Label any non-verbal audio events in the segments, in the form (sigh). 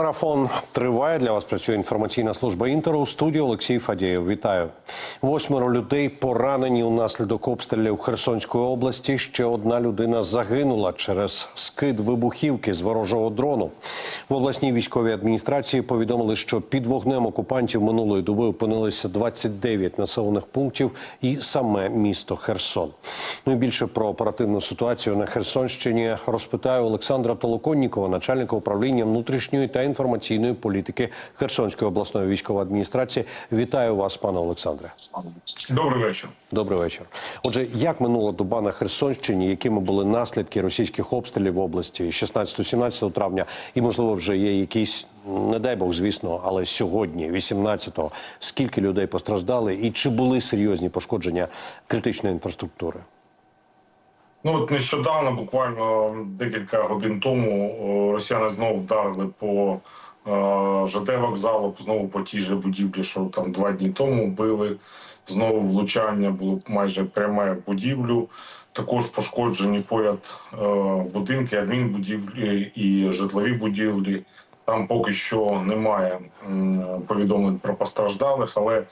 Марафон триває для вас. Працює інформаційна служба інтеру. У студії Олексій Фадєєв. Вітаю. Восьмеро людей поранені унаслідок обстрілів Херсонської області. Ще одна людина загинула через скид вибухівки з ворожого дрону. В обласній військовій адміністрації повідомили, що під вогнем окупантів минулої доби опинилися 29 населених пунктів і саме місто Херсон. Ну і більше про оперативну ситуацію на Херсонщині розпитаю Олександра Толоконнікова, начальника управління внутрішньої та інформаційної політики Херсонської обласної військової адміністрації. Вітаю вас, пане Олександре. Добрий вечір. Добрий вечір. Отже, як минула доба на Херсонщині, якими були наслідки російських обстрілів в області 16-17 травня, і можливо вже є якісь, не дай Бог, звісно, але сьогодні, 18-го, скільки людей постраждали, і чи були серйозні пошкодження критичної інфраструктури? Ну от нещодавно, буквально декілька годин тому, росіяни знову вдарили по е, ЖД вокзалу, знову по тій же будівлі, що там два дні тому били. Знову влучання було майже пряме в будівлю. Також пошкоджені поряд е, будинки, адмінбудівлі і житлові будівлі. Там поки що немає повідомлень про постраждалих, але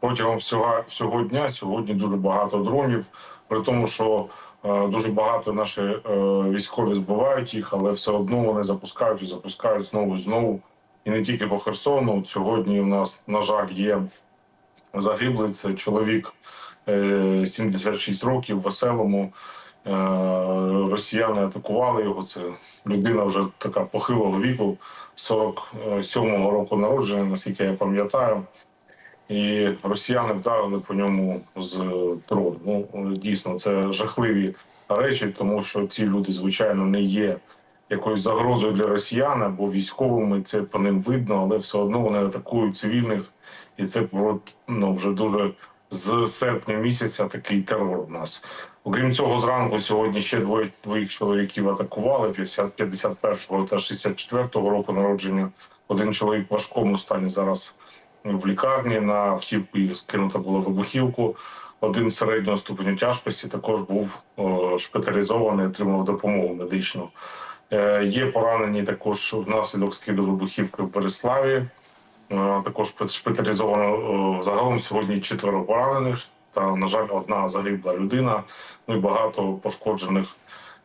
протягом всього, всього дня сьогодні дуже багато дронів, при тому, що е, дуже багато наші е, військові збивають їх, але все одно вони запускають і запускають знову і знову. І не тільки по Херсону. Сьогодні у нас, на жаль, є загиблий. Це чоловік е, 76 років, веселому. Е, Росіяни атакували його. Це людина вже така похилого віку, 47-го року народження, наскільки я пам'ятаю. І росіяни вдарили по ньому з дрону. Ну дійсно, це жахливі речі, тому що ці люди, звичайно, не є якоюсь загрозою для росіян або військовими. Це по ним видно, але все одно вони атакують цивільних, і це ну, вже дуже з серпня місяця такий терор у нас. Окрім цього, зранку сьогодні ще двоє двоїх чоловіків атакували 50, 51-го та 64-го року народження. Один чоловік в важкому стані зараз в лікарні на автівку їх скинута була вибухівку. Один середнього ступеню тяжкості також був шпиталізований, отримав допомогу медичну. Е, є поранені також внаслідок скиду вибухівки в Береславі. Е, також шпиталізовано загалом сьогодні четверо поранених. Та, на жаль, одна загибла людина. Ну і багато пошкоджених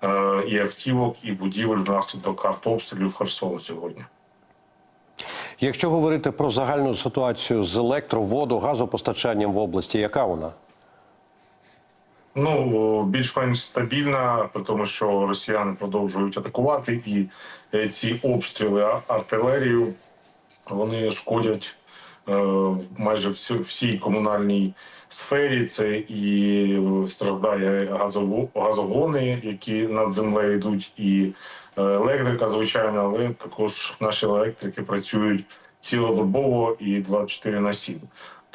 е, і автівок, і будівель внаслідок артобстрілів Херсону сьогодні. Якщо говорити про загальну ситуацію з електро, воду, газопостачанням в області, яка вона? Ну більш-менш стабільна, при тому, що росіяни продовжують атакувати, і е, ці обстріли артилерію вони шкодять е, майже всій комунальній сфері. Це і страждає газогони, які над землею йдуть, і е, електрика, звичайно, але також наші електрики працюють цілодобово і 24 на 7.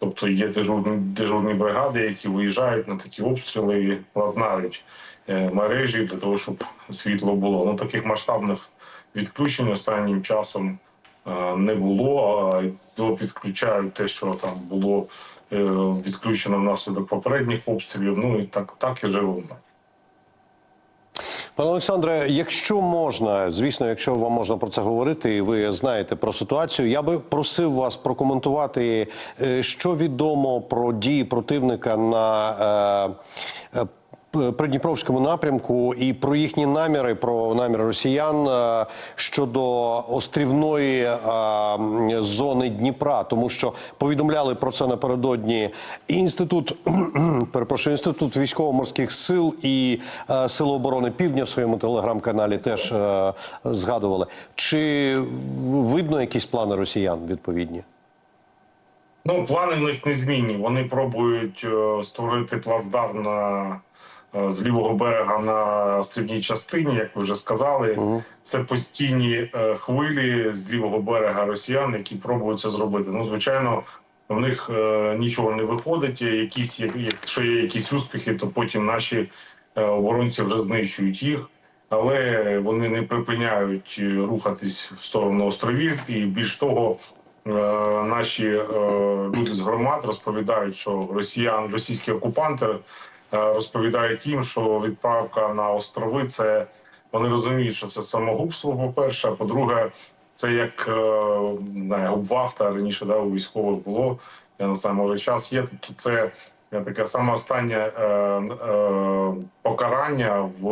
Тобто є дежурні дежурні бригади, які виїжджають на такі обстріли, і ладнають е, мережі для того, щоб світло було. Ну таких масштабних відключень останнім часом е, не було. А допідключають те, що там було е, відключено внаслідок попередніх обстрілів. Ну і так, так і живемо. Пане Олександре, якщо можна, звісно, якщо вам можна про це говорити, і ви знаєте про ситуацію, я би просив вас прокоментувати, е, що відомо про дії противника на е, е, Придніпровському напрямку і про їхні наміри, про наміри росіян е, щодо острівної е, зони Дніпра, тому що повідомляли про це напередодні інститут, (clears throat) перепрошую, інститут військово-морських сил і е, Сили оборони Півдня в своєму телеграм-каналі теж згадували. Чи видно якісь плани росіян відповідні? Ну, плани в них незмінні. Вони пробують створити плацдарм на з лівого берега на стрібній частині, як ви вже сказали. Це постійні е, хвилі з лівого берега росіян, які пробують це зробити. Ну, звичайно, в них е, нічого не виходить. Якісь, якщо є якісь успіхи, то потім наші е, оборонці вже знищують їх. Але вони не припиняють е, рухатись в сторону островів, і більш того, Е, наші е, люди з громад розповідають, що росіян, російські окупанти е, розповідають їм, що відправка на острови це вони розуміють, що це самогубство. По перше, а по-друге, це як е, не обвахта раніше да, у військових було. Я не знаю, може час є. Тобто це е, таке саме останнє е, е, покарання в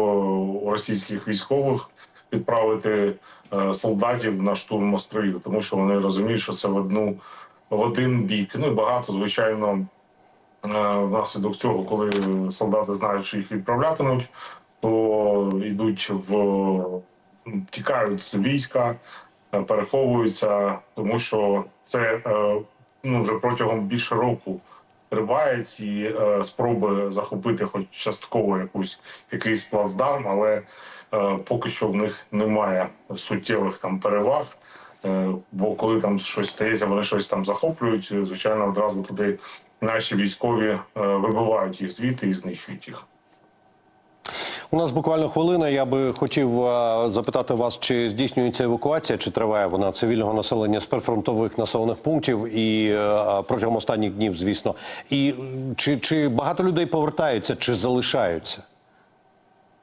у російських військових відправити е, солдатів на штурм островів, тому що вони розуміють, що це в одну в один бік. Ну і багато, звичайно, внаслідок цього, коли солдати знають, що їх відправлятимуть, то йдуть в тікають з війська, е, переховуються, тому що це е, ну вже протягом більше року триває ці е, спроби захопити, хоч частково якусь якийсь плацдарм, але е, поки що в них немає суттєвих там переваг. Е, Бо коли там щось стається, вони щось там захоплюють. е, Звичайно, одразу туди наші військові е, вибивають їх звідти і знищують їх. У нас буквально хвилина. Я би хотів е, запитати вас, чи здійснюється евакуація, чи триває вона цивільного населення з прифронтових населених пунктів і е, протягом останніх днів, звісно. І чи, чи багато людей повертаються, чи залишаються?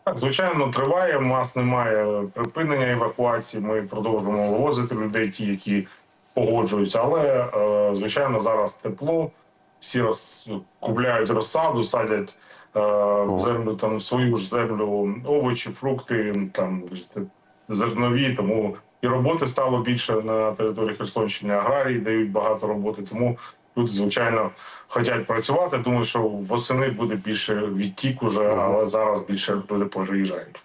Так, звичайно, триває. У нас немає припинення евакуації. Ми продовжуємо вивозити людей, ті, які погоджуються. Але звичайно, зараз тепло. Всі роз... купляють розсаду, садять е, в землю там свою ж землю овочі, фрукти, там зернові. Тому і роботи стало більше на території Херсонщини. Аграрії дають багато роботи. Тому люди, звичайно, хочуть працювати. Думаю, що восени буде більше відтік уже, але зараз більше люди приїжджають.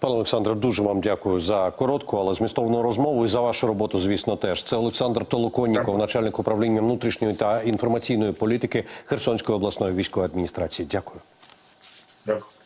Пане Олександре, дуже вам дякую за коротку, але змістовну розмову і за вашу роботу, звісно, теж. Це Олександр Толоконніков, начальник управління внутрішньої та інформаційної політики Херсонської обласної військової адміністрації. Дякую. Дякую.